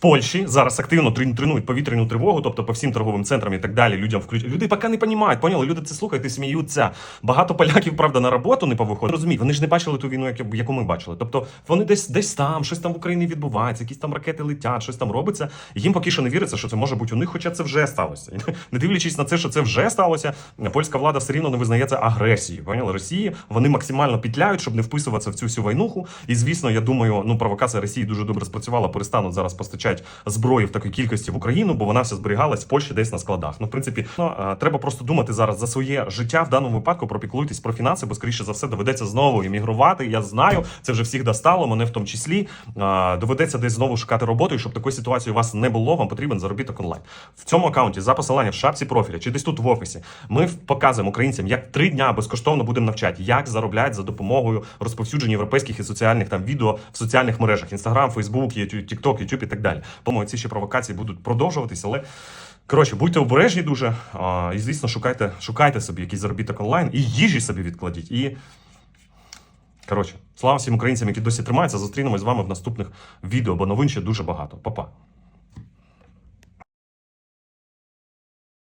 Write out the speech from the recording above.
Польщі зараз активно трен- тренують повітряну тривогу, тобто по всім торговим центрам і так далі. Людям включ... Люди поки не розуміють, поняли? Люди це слухають і сміються. Багато поляків, правда, на роботу не повиходять. Розуміють, вони ж не бачили ту війну, яку ми бачили. Тобто вони десь десь там, щось там в Україні відбувається, якісь там ракети летять, щось там робиться. Їм поки що не віриться, що це може бути у них, хоча це вже сталося. Не дивлячись на це, що це вже сталося, польська влада все рівно не визнає це агресією. Поняли? Росії вони максимально пітляють, щоб не вписуватися в цю всю войнуху. І звісно, я думаю, ну провокація Росії дуже добре спрацювала. Перестануть зараз постачати зброї в такій кількості в Україну, бо вона вся зберігалась в Польщі десь на складах. Ну, в принципі, ну, треба просто думати зараз за своє життя в даному випадку. Пропіклуйтесь про фінанси, бо скоріше за все доведеться знову іммігрувати. Я знаю, це вже всіх достало, мене в тому числі. Доведеться десь знову шукати роботу, і щоб такої ситуації у вас не було, вам потрібен заробіток онлайн. В цьому аккаунті за посиланням в шапці профіля чи десь тут в офісі. Ми показуємо українцям, як три дня безкоштовно будемо навчати, як заробляти за допомогою розповсюдження європейських і соціальних там відео в соціальних мережах: Інстаграм, Фейсбук, Тікток, Ютуб і так далі. Тому ці ще провокації будуть продовжуватися, але. Коротше, будьте обережні дуже. А, і звісно, шукайте, шукайте собі якийсь заробіток онлайн і їжі собі відкладіть. І коротше, слава всім українцям, які досі тримаються. Зустрінемось з вами в наступних відео, бо новин ще дуже багато. Па-па.